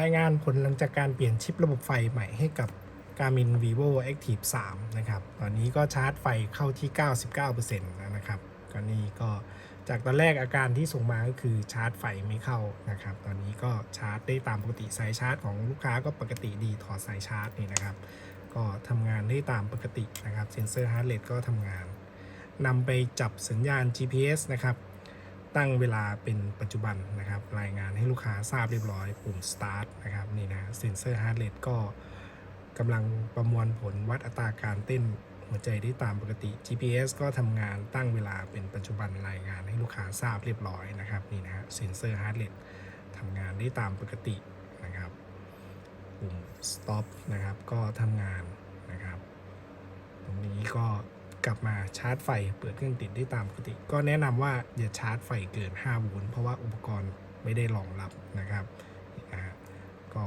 รายงานผลหลังจากการเปลี่ยนชิประบบไฟใหม่ให้กับ Garmin Vivo Active 3 นะครับ ตอนนี้ก็ชาร์จไฟเข้าที่ 99%นะครับก็นี่ก็จากตอนแรกอาการที่ส่งมาก็คือชาร์จไฟไม่เข้านะครับ ตอนนี้ก็ชาร์จได้ตามปกติสายชาร์จของลูกค้าก็ปกติดีถอดสายชาร์จนี่นะครับ ก็ทำงานได้ตามปกตินะครับ เซนเซอร์ฮาร์ดเรทก็ทำงานนำไปจับสัญญาณ GPS นะครับ ตั้งเวลาเป็นปัจจุบันนะครับ รายงานให้ลูกค้าทราบเรียบร้อยปุ่ม start นะครับนี่นะเซนเซอร์ฮาร์ดเรทก็กำลังประมวลผลวัดอัตราการเต้นหัวใจได้ตามปกติ GPS ก็ทำงานตั้งเวลาเป็นปัจจุบันรายงานให้ลูกค้าทราบเรียบร้อยนะครับนี่นะฮะเซนเซอร์ฮาร์ดเรททำงานได้ตามปกตินะครับ ปุ่ม stop นะครับก็ทำงานนะครับ ตรงนี้ก็ กลับมาชาร์จไฟเปิดเครื่องติดได้ตามปกติ ก็แนะนำว่าอย่าชาร์จไฟเกิน 5 โวลต์เพราะว่าอุปกรณ์ไม่ได้รองรับนะครับก็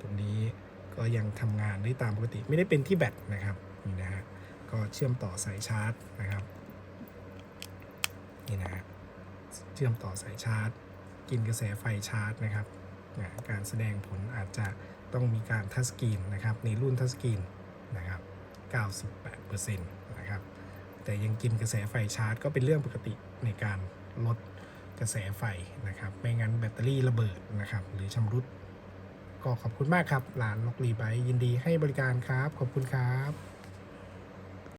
ตรงนี้ก็ยังทำงานได้ตามปกติ ไม่ได้เป็นที่แบตนะครับนี่นะฮะก็เชื่อมต่อสายชาร์จนะครับนี่นะฮะเชื่อมต่อสายชาร์จ กินกระแสไฟชาร์จนะครับนะการแสดงผลอาจจะต้องมีการทัชสกรีนนะครับในรุ่นทัชสกรีนนะครับ 98%นะครับ แต่ยังกินกระแสไฟชาร์จ ก็เป็นเรื่องปกติในการลดกระแสไฟนะครับ ไม่งั้นแบตเตอรี่ระเบิดนะครับ หรือชำรุด ก็ขอบคุณมากครับร้านนกรีไบยินดีให้บริการครับ ขอบคุณครับ